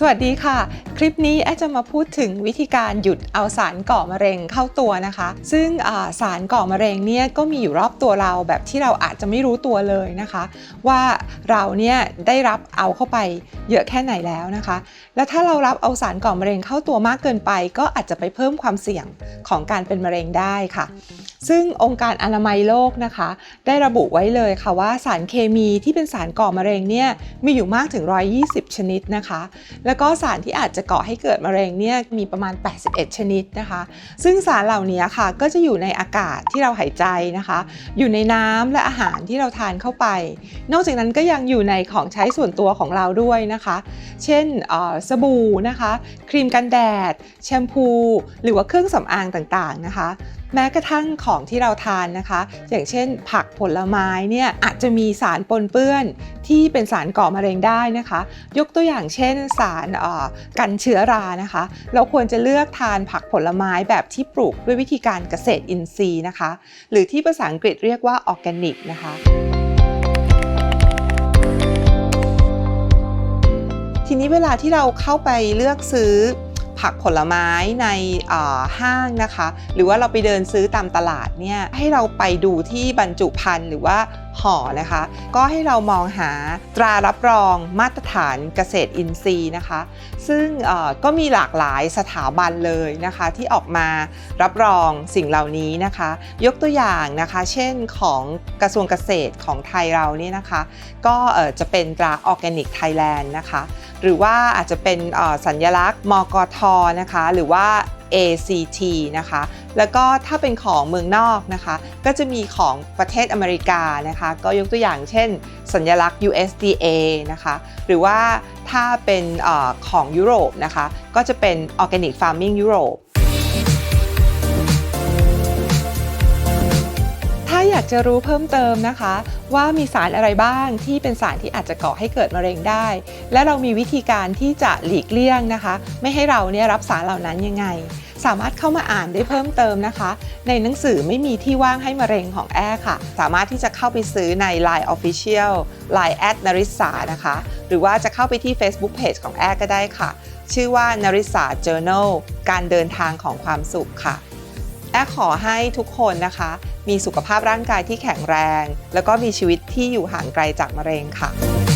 สวัสดีค่ะ คลิปนี้แอดจะมาพูดถึงวิธีการหยุดเอาสารก่อมะเร็งเข้าตัวนะคะ ซึ่งาสารก่อมะเร็งเนี่ยก็มีอยู่รอบตัวเราแบบที่เราอาจจะไม่รู้ตัวเลยนะคะ ว่าเราเนี่ยได้รับเอาเข้าไปเยอะแค่ไหนแล้วนะคะ และถ้าเรารับเอาสารก่อมะเร็งเข้าตัวมากเกินไป ก็อาจจะไปเพิ่มความเสี่ยงของการเป็นมะเร็งได้ค่ะ ซึ่งองค์การอนามัยโลกนะคะ ได้ระบุไว้เลยค่ะว่าสารเคมีที่เป็นสารก่อมะเร็งเนี่ยมีอยู่มากถึง 120 ชนิดนะคะ แล้วก็สารที่อาจจะก่อให้เกิดมะเร็งเนี่ยมีประมาณ 81 ชนิดนะคะ ซึ่งสารเหล่านี้ค่ะก็จะอยู่ในอากาศที่เราหายใจนะคะ อยู่ในน้ำและอาหารที่เราทานเข้าไป นอกจากนั้นก็ยังอยู่ในของใช้ส่วนตัวของเราด้วยนะคะ เช่นสบู่นะคะ ครีมกันแดด แชมพู หรือว่าเครื่องสำอางต่างๆนะคะแม้กระทั่งของที่เราทานนะคะ อย่างเช่น ผักผลไม้เนี่ยอาจจะมีสารปนเปื้อนที่เป็นสารก่อมะเร็งได้นะคะ ยกตัวอย่างเช่น สารกันเชื้อรานะคะ เราควรจะเลือกทานผักผลไม้แบบที่ปลูกด้วยวิธีการเกษตรอินทรีย์นะคะ หรือที่ภาษาอังกฤษเรียกว่าออร์แกนิกนะคะทีนี้เวลาที่เราเข้าไปเลือกซื้อ ผักผลไม้ในห้างนะคะ หรือว่าเราไปเดินซื้อตามตลาดเนี่ยให้เราไปดูที่บรรจุภัณฑ์หรือว่าห่อนะคะ ก็ให้เรามองหาตรารับรองมาตรฐานเกษตรอินทรีย์นะคะ ซึ่งก็มีหลากหลายสถาบันเลยนะคะที่ออกมารับรองสิ่งเหล่านี้นะคะ ยกตัวอย่างนะคะ เช่นของกระทรวงเกษตรของไทยเราเนี่ยนะคะ ก็จะเป็นตราออร์แกนิกไทยแลนด์นะคะ หรือว่าอาจจะเป็นสัญลักษณ์มกทนะคะ หรือว่า ACT นะคะ แล้วก็ถ้าเป็นของเมืองนอกนะคะ ก็จะมีของประเทศอเมริกานะคะ ก็ยกตัวอย่างเช่น สัญลักษณ์ USDA นะคะ หรือว่าถ้าเป็นอของยุโรปนะคะ ก็จะเป็น Organic Farming Europe ากจะรู้เพิ่มเติมนะคะ ว่ามีสารอะไรบ้างที่เป็นสารที่อาจจะก่อให้เกิดมะเร็งได้ และเรามีวิธีการที่จะหลีกเลี่ยงนะคะ ไม่ให้เราเนี่ยรับสารเหล่านั้นยังไง สามารถเข้ามาอ่านได้เพิ่มเติมนะคะ ในหนังสือไม่มีที่ว่างให้มะเร็งของแอค่ะ สามารถที่จะเข้าไปซื้อใน Line Official Line แอดนาริสนะคะ หรือว่าจะเข้าไปที่ Facebook Page ของแอร์ก็ได้ค่ะ ชื่อว่านาริสา Journal การเดินทางของความสุขค่ะแอร์ขอให้ทุกคนนะคะ มีสุขภาพร่างกายที่แข็งแรง แล้วก็มีชีวิตที่อยู่ห่างไกลจากมะเร็งค่ะ